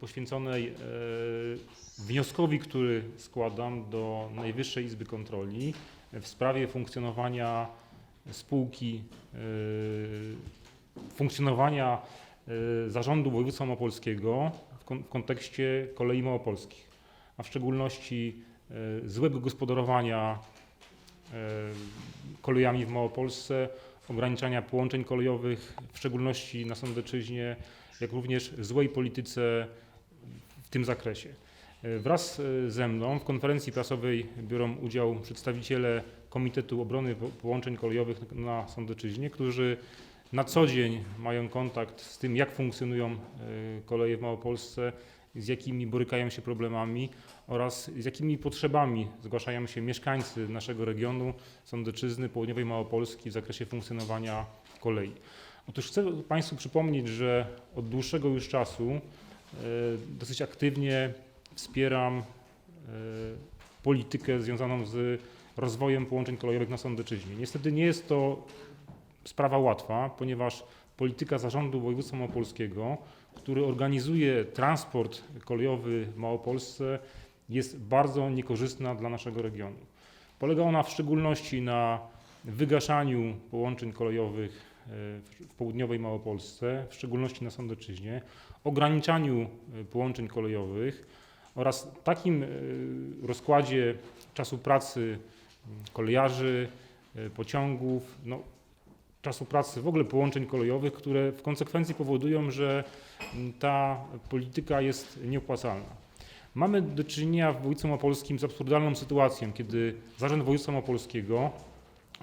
poświęconej e, wnioskowi, który składam do Najwyższej Izby Kontroli w sprawie funkcjonowania spółki, e, funkcjonowania e, zarządu województwa małopolskiego w, kon- w kontekście kolei małopolskich, a w szczególności złego gospodarowania kolejami w Małopolsce, ograniczania połączeń kolejowych, w szczególności na Sądeczyźnie, jak również złej polityce w tym zakresie. E, Wraz e, ze mną w konferencji prasowej biorą udział przedstawiciele Komitetu Obrony Po- Połączeń Kolejowych na Sądeczyźnie, którzy na co dzień mają kontakt z tym, jak funkcjonują e, koleje w Małopolsce, z jakimi borykają się problemami oraz z jakimi potrzebami zgłaszają się mieszkańcy naszego regionu, Sądeczyzny, Południowej Małopolski w zakresie funkcjonowania kolei. Otóż chcę Państwu przypomnieć, że od dłuższego już czasu dosyć aktywnie wspieram e, politykę związaną z rozwojem połączeń kolejowych na Sądeczyźnie. Niestety nie jest to sprawa łatwa, ponieważ polityka zarządu województwa małopolskiego, który organizuje transport kolejowy w Małopolsce, jest bardzo niekorzystna dla naszego regionu. Polega ona w szczególności na wygaszaniu połączeń kolejowych e, w południowej Małopolsce, w szczególności na Sądeczyźnie, ograniczaniu e, połączeń kolejowych oraz takim e, rozkładzie czasu pracy m, kolejarzy, e, pociągów, no, czasu pracy w ogóle połączeń kolejowych, które w konsekwencji powodują, że m, ta polityka jest nieopłacalna. Mamy do czynienia w województwie małopolskim z absurdalną sytuacją, kiedy Zarząd Województwa Małopolskiego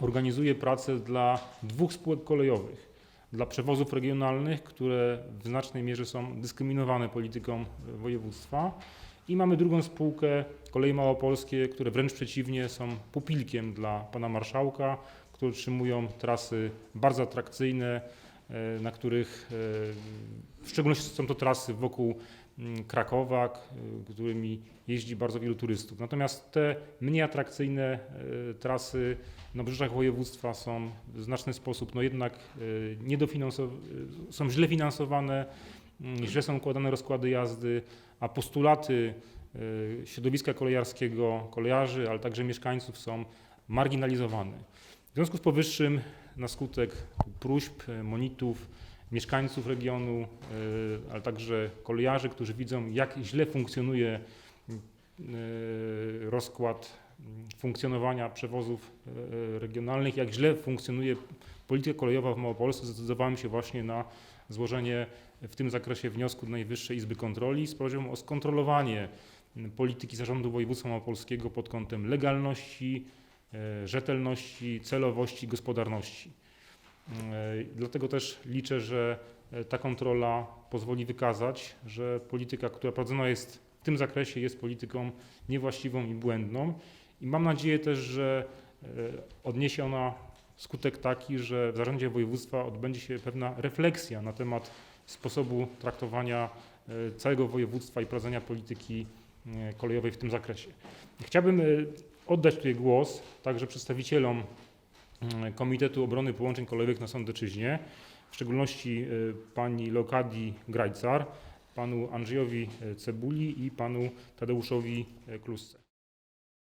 organizuje pracę dla dwóch spółek kolejowych. Dla przewozów regionalnych, które w znacznej mierze są dyskryminowane polityką województwa i mamy drugą spółkę, Koleje Małopolskie, które wręcz przeciwnie są pupilkiem dla pana marszałka, które utrzymują trasy bardzo atrakcyjne, na których e, w szczególności są to trasy wokół mm, Krakowa, którymi jeździ bardzo wielu turystów. Natomiast te mniej atrakcyjne e, trasy na brzeżach województwa są w znaczny sposób no jednak e, e, są źle finansowane, mm, źle są układane rozkłady jazdy, a postulaty e, środowiska kolejarskiego, kolejarzy, ale także mieszkańców są marginalizowane. W związku z powyższym na skutek próśb, e, monitów mieszkańców regionu, e, ale także kolejarzy, którzy widzą jak źle funkcjonuje e, rozkład funkcjonowania przewozów regionalnych, jak źle funkcjonuje polityka kolejowa w Małopolsce, zdecydowałem się właśnie na złożenie w tym zakresie wniosku do Najwyższej Izby Kontroli z prośbą o skontrolowanie polityki Zarządu Województwa Małopolskiego pod kątem legalności, rzetelności, celowości, gospodarności. E, Dlatego też liczę, że e, ta kontrola pozwoli wykazać, że polityka, która prowadzona jest w tym zakresie, jest polityką niewłaściwą i błędną. I mam nadzieję też, że e, odniesie ona skutek taki, że w zarządzie województwa odbędzie się pewna refleksja na temat sposobu traktowania e, całego województwa i prowadzenia polityki e, kolejowej w tym zakresie. Chciałbym e, oddać tutaj głos także przedstawicielom mm, Komitetu Obrony Połączeń Kolejowych na Sądeczyźnie, w szczególności e, pani Lokadii Grajcar, panu Andrzejowi e, Cebuli i panu Tadeuszowi e, Klusce.